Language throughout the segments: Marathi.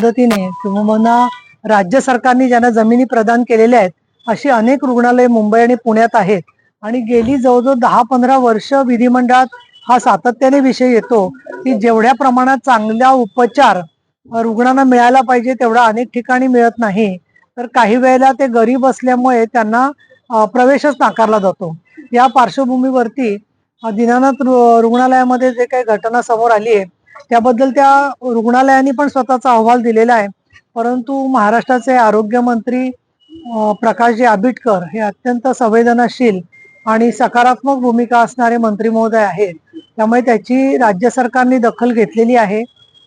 मदतीने किंवा राज्य सरकारने ज्यांना जमिनी प्रदान केलेल्या आहेत अशी अनेक रुग्णालय मुंबई आणि पुण्यात आहेत. आणि गेली जवळजवळ दहा पंधरा वर्ष विधिमंडळात हा सातत्याने विषय येतो की जेवढ्या प्रमाणात चांगला उपचार रुग्णांना मिळायला पाहिजे तेवढा अनेक ठिकाणी मिळत नाही. तर काही वेळेला ते गरीब असल्यामुळे त्यांना प्रवेशच नाकारला जातो. या पार्श्वभूमीवरती अ, दीनानाथ रुग्णालयामध्ये जे काही घटना समोर आली आहे त्याबद्दल त्या रुग्णालयाने पण स्वतःचा अहवाल दिलेला आहे. परंतु महाराष्ट्राचे आरोग्यमंत्री प्रकाशजी आबिटकर हे अत्यंत संवेदनाशील आणि सकारात्मक भूमिका असणारे मंत्री महोदय आहेत. त्यामुळे त्याची राज्य सरकारने दखल घेतलेली आहे.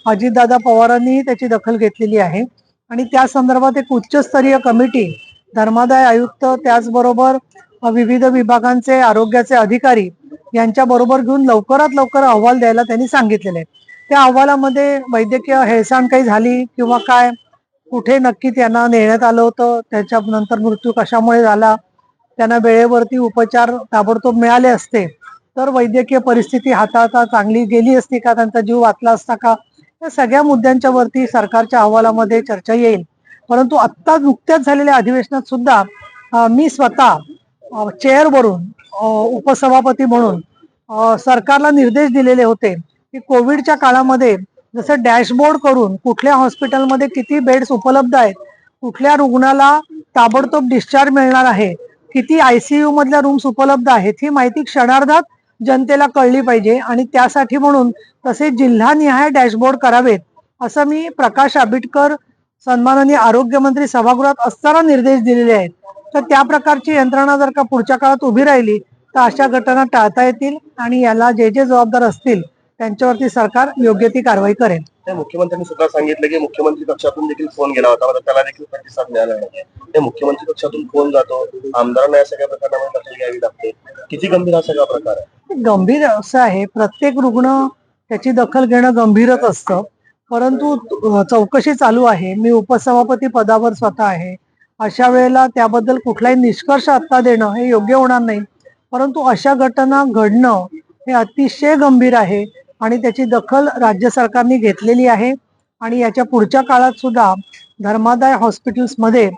अजितदादा पवारांनीही त्याची दखल घेतलेली आहे. आणि त्या संदर्भात एक उच्चस्तरीय कमिटी धर्मादाय आयुक्त त्याचबरोबर विविध विभागांचे आरोग्याचे अधिकारी यांच्या बरोबर घेऊन लवकरात लवकर अहवाल द्यायला त्यांनी सांगितलेले आहे त्या अहवालामध्ये वैद्यकीय हेळसांड काही झाली किंवा काय? कुठे नक्की त्यांना नेण्यात आलं होतं? त्याच्या नंतर मृत्यू कशामुळे झाला? त्यांना वेळेवरती उपचार ताबडतोब मिळाले असते. तर वैद्यकीय परिस्थिती हाताळता चांगली गेली असती का? त्यांचा जीव वाचला असता का? या सगळ्या मुद्द्यांच्या वरती सरकारच्या अहवालामध्ये चर्चा येईल. परंतु आत्ता नुकत्याच झालेल्या अधिवेशनात सुद्धा मी स्वतः चेअरवरून उपसभापती म्हणून सरकारला निर्देश दिलेले होते. की कोविडच्या काळामध्ये जसं डॅशबोर्ड करून कुठल्या हॉस्पिटलमध्ये किती बेड्स उपलब्ध आहेत कुठल्या रुग्णाला ताबडतोब डिस्चार्ज मिळणार आहे किती आयसीयू मधल्या रूम्स उपलब्ध आहेत ही माहिती क्षणार्धात जनतेला कळली पाहिजे. आणि त्यासाठी म्हणून तसे जिल्हानिहाय डॅशबोर्ड करावेत असं मी प्रकाश आबिटकर सन्माननीय आरोग्यमंत्री सभागृहात असताना निर्देश दिलेले आहेत. तर त्या प्रकारची यंत्रणा जर का पुढच्या काळात उभी राहिली तर अशा घटना टाळता येतील आणि याला जे जे जबाबदार असतील त्यांच्यावरती सरकार योग्य ती कारवाई करेल. मुख्यमंत्र्यांनी सुद्धा सांगितलं की मुख्यमंत्री कक्षातून देखील फोन गेला होता. मात्र त्याला देखील प्रतिसाद मिळाला नाही. ते मुख्यमंत्री कक्षातून फोन जातो. आमदारांना या सगळ्या प्रकारामध्ये दखल घ्यावी लागते. किती गंभीर हा सगळा प्रकार आहे? गंभीर असं आहे. प्रत्येक रुग्ण त्याची दखल घेणं गंभीरच असतं. परंतु चौकशी चालू आहे. मी उपसभापती पदावर स्वतः आहे. अशा वेळेला त्याबद्दल कुठलाही निष्कर्ष आता देणं हे योग्य होणार नाही. परंतु अशा घटना घडणं हे अतिशय गंभीर आहे. आणि त्याची दखल राज्य सरकारने घेतलेली आहे. आणि याच्या पुढच्या काळात सुद्धा धर्मादाय हॉस्पिटल्समध्ये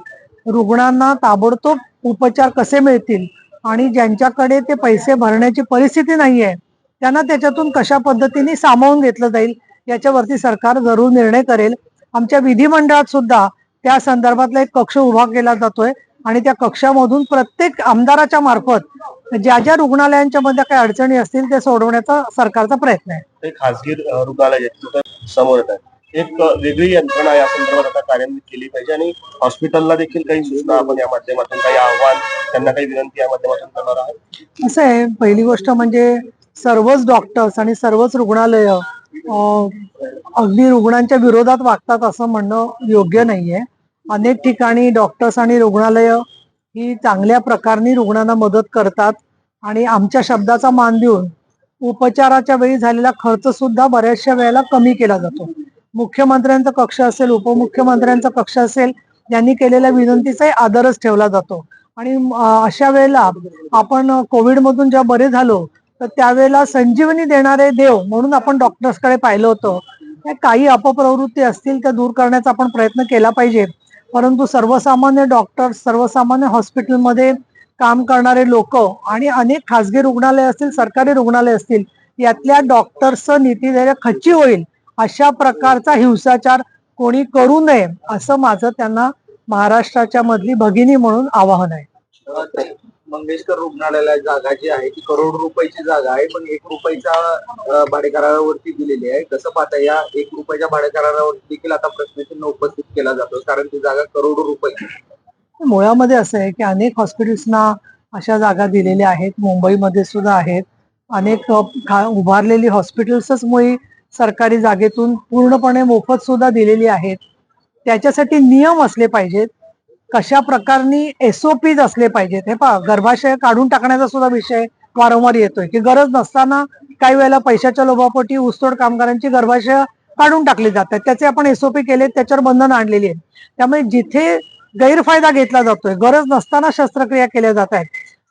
रुग्णांना ताबडतोब उपचार कसे मिळतील आणि ज्यांच्याकडे ते पैसे भरण्याची परिस्थिती नाही आहे त्यांना त्याच्यातून कशा पद्धतीने सामावून घेतलं जाईल याच्यावरती सरकार जरूर निर्णय करेल. आमच्या विधिमंडळात सुद्धा त्या संदर्भातला एक कक्ष उभा केला जातोय. आणि त्या कक्षामधून प्रत्येक आमदाराच्या मार्फत ज्या ज्या रुग्णालयांच्या मध्ये काही अडचणी असतील ते सोडवण्याचा सरकारचा प्रयत्न आहे. खासगी रुग्णालय समोर येत एक वेगळी यंत्रणा या संदर्भात आता कार्यान्वित केली पाहिजे आणि हॉस्पिटलला देखील काही सूचना आपण या माध्यमातून काही आव्हान त्यांना काही विनंती या माध्यमातून करणार आहात? असं आहे. पहिली गोष्ट म्हणजे सर्वच डॉक्टर्स आणि सर्वच रुग्णालय अगदी रुग्णांच्या विरोधात वागतात असं म्हणणं योग्य नाहीये. अनेक ठिकाणी डॉक्टर्स आणि रुग्णालय ही चांगल्या प्रकारे रुग्णांना मदत करतात आणि आमच्या शब्दाचा मान देऊन उपचाराच्या वेळी झालेला खर्च सुद्धा बऱ्याचशा वेळेला कमी केला जातो. मुख्यमंत्र्यांचा कक्ष असेल उपमुख्यमंत्र्यांचा कक्ष असेल यांनी केलेल्या विनंतीचाही आदरच ठेवला जातो. आणि अशा वेळेला आपण कोविड मधून जेव्हा बरे झालो तर त्यावेळेला संजीवनी देणारे देव म्हणून आपण डॉक्टर्सकडे पाहिलं होतं. काही अपप्रवृत्ती असतील त्या दूर करण्याचा आपण प्रयत्न केला पाहिजे. परंतु सर्वसामान्य डॉक्टर सर्वसामान्य हॉस्पिटलमध्ये काम करणारे लोक आणि अनेक खासगी रुग्णालय असतील सरकारी रुग्णालय असतील यातल्या डॉक्टर्सचं नीतीधैर्य खच्ची होईल अशा प्रकारचा हिंसाचार कोणी करू नये असं माझं त्यांना महाराष्ट्राच्या मधली भगिनी म्हणून आवाहन आहे. मंगेशकर रुग्णालयाला जागा जी आहे ती करोड रुपयाची जागा आहे पण एक रुपयाच्या भाडेकरारावरती दिलेली आहे. कसं पाहता या एक रुपयाच्या भाडेकरारावर देखील आता प्रश्नचिन्ह उपस्थित केला जातो कारण ती जागा करोड रुपये. मुळामध्ये असं आहे की अनेक हॉस्पिटल्सना अशा जागा दिलेल्या आहेत मुंबईमध्ये सुद्धा आहेत. अनेक उभारलेली हॉस्पिटल्सच मुळे सरकारी जागेतून पूर्णपणे मोफत सुद्धा दिलेली आहेत. त्याच्यासाठी नियम असले पाहिजेत. कशा प्रकारनी एसओपीज असले पाहिजेत? हे पहा गर्भाशय काढून टाकण्याचा सुद्धा विषय वारंवार येतोय की गरज नसताना काही वेळेला पैशाच्या लोभापोटी ऊसतोड कामगारांची गर्भाशय काढून टाकली जातात. त्याचे आपण एसओपी केले त्याच्यावर बंधन आणलेली आहेत. त्यामुळे जिथे गैरफायदा घेतला जातोय गरज नसताना शस्त्रक्रिया केल्या जात आहेत.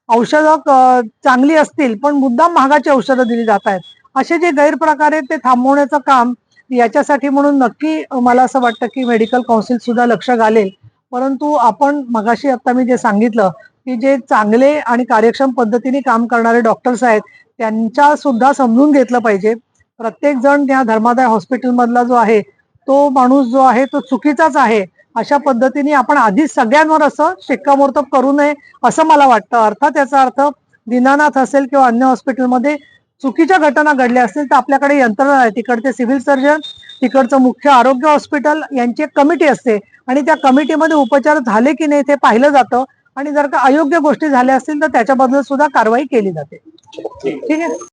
औषधं चांगली असतील पण मुद्दाम महागाची औषधं दिली जात आहेत. असे जे गैरप्रकार आहेत ते थांबवण्याचं काम याच्यासाठी म्हणून नक्की मला असं वाटतं की मेडिकल काउन्सिल सुद्धा लक्ष घालेल. परंतु आपण मगाशी आता मी जे सांगितलं की जे चांगले आणि कार्यक्षम पद्धतीने काम करणारे डॉक्टर्स आहेत त्यांच्या सुद्धा समजून घेतलं पाहिजे. प्रत्येक जण त्या धर्मादाय हॉस्पिटल मधला जो आहे तो माणूस जो आहे तो चुकीचाच आहे. अशा पद्धतीने आपण आधीच सगळ्यांवर असं शिक्कामोर्तब करू नये असं मला वाटतं. अर्थात याचा अर्थ दीनानाथ असेल किंवा अन्य हॉस्पिटलमध्ये चुकीच्या घटना घडल्या असतील तर आपल्याकडे यंत्रणा आहे. तिकडचे सिव्हिल सर्जन तिकडचं मुख्य आरोग्य हॉस्पिटल यांची एक कमिटी असते. आणि त्या कमिटीमध्ये उपचार झाले की नाही ते पाहिलं जातं. आणि जर का अयोग्य गोष्टी झाल्या असतील तर त्याच्याबद्दल सुद्धा कारवाई केली जाते. ठीक आहे?